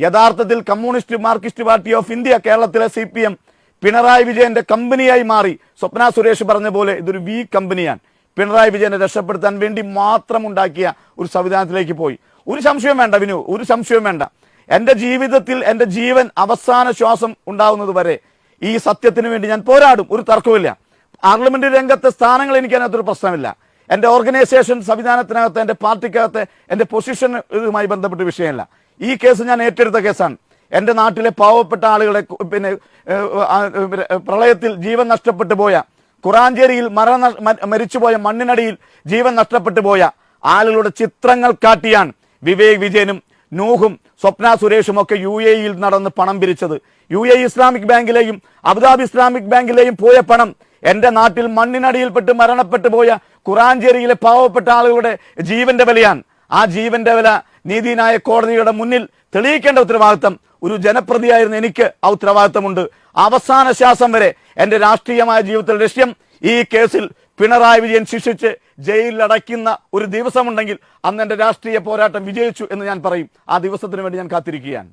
യഥാർത്ഥത്തിൽ Communist Marxist Party of India കേരളത്തിലെ C P M Pinarayi വിജയന്റെ കമ്പനിയായി മാറി. സ്വപ്ന സുരേഷ് പറഞ്ഞ പോലെ ഇതൊരു വി കമ്പനിയാണ്. പിണറായി വിജയനെ രക്ഷപ്പെടുത്താൻ വേണ്ടി മാത്രം ഉണ്ടാക്കിയ ഒരു സംവിധാനത്തിലേക്ക് പോയി. ഒരു സംശയം വേണ്ട വിനു ഒരു സംശയം വേണ്ട. എന്റെ ജീവിതത്തിൽ എന്റെ ജീവൻ അവസാന ശ്വാസം ഉണ്ടാവുന്നത് വരെ ഈ സത്യത്തിന് വേണ്ടി ഞാൻ പോരാടും. ഒരു തർക്കവുമില്ല. പാർലമെന്റ് രംഗത്തെ സ്ഥാനങ്ങൾ എനിക്ക് അതിനകത്തൊരു പ്രശ്നമില്ല. എന്റെ ഓർഗനൈസേഷൻ സംവിധാനത്തിനകത്ത് എന്റെ പാർട്ടിക്കകത്ത് എന്റെ പൊസിഷൻ ഇതുമായി ബന്ധപ്പെട്ട വിഷയമല്ല. ഈ കേസ് ഞാൻ ഏറ്റെടുത്ത കേസാണ്. എന്റെ നാട്ടിലെ പാവപ്പെട്ട ആളുകളെ പിന്നെ പ്രളയത്തിൽ ജീവൻ നഷ്ടപ്പെട്ടു പോയ കുറാഞ്ചേരിയിൽ മരണ മരിച്ചുപോയ മണ്ണിനടിയിൽ ജീവൻ നഷ്ടപ്പെട്ടു പോയ ആളുകളുടെ ചിത്രങ്ങൾ കാട്ടിയാണ് വിവേക് വിജയനും നൂഹും സ്വപ്ന സുരേഷും ഒക്കെ യു എ ഇയിൽ നടന്ന് പണം പിരിച്ചത്. യു എ ഇസ്ലാമിക് ബാങ്കിലെയും അബുദാബി ഇസ്ലാമിക് ബാങ്കിലെയും പോയ പണം എന്റെ നാട്ടിൽ മണ്ണിനടിയിൽപ്പെട്ട് മരണപ്പെട്ടു പോയ കുറാഞ്ചേരിയിലെ പാവപ്പെട്ട ആളുകളുടെ ജീവന്റെ വിലയാണ്. ആ ജീവന്റെ വില നീതിന്യായ കോടതിയുടെ മുന്നിൽ തെളിയിക്കേണ്ട ഉത്തരവാദിത്തം ഒരു ജനപ്രതിയായിരുന്ന എനിക്ക് ആ ഉത്തരവാദിത്തമുണ്ട്. അവസാന ശ്വാസം വരെ എന്റെ രാഷ്ട്രീയമായ ജീവിതത്തിലെ ലക്ഷ്യം ഈ കേസിൽ പിണറായി വിജയൻ ശിക്ഷിച്ച് ജയിലിൽ അടയ്ക്കുന്ന ഒരു ദിവസമുണ്ടെങ്കിൽ അന്ന് എന്റെ രാഷ്ട്രീയ പോരാട്ടം വിജയിച്ചു എന്ന് ഞാൻ പറയും. ആ ദിവസത്തിന് വേണ്ടി ഞാൻ കാത്തിരിക്കുകയാണ്.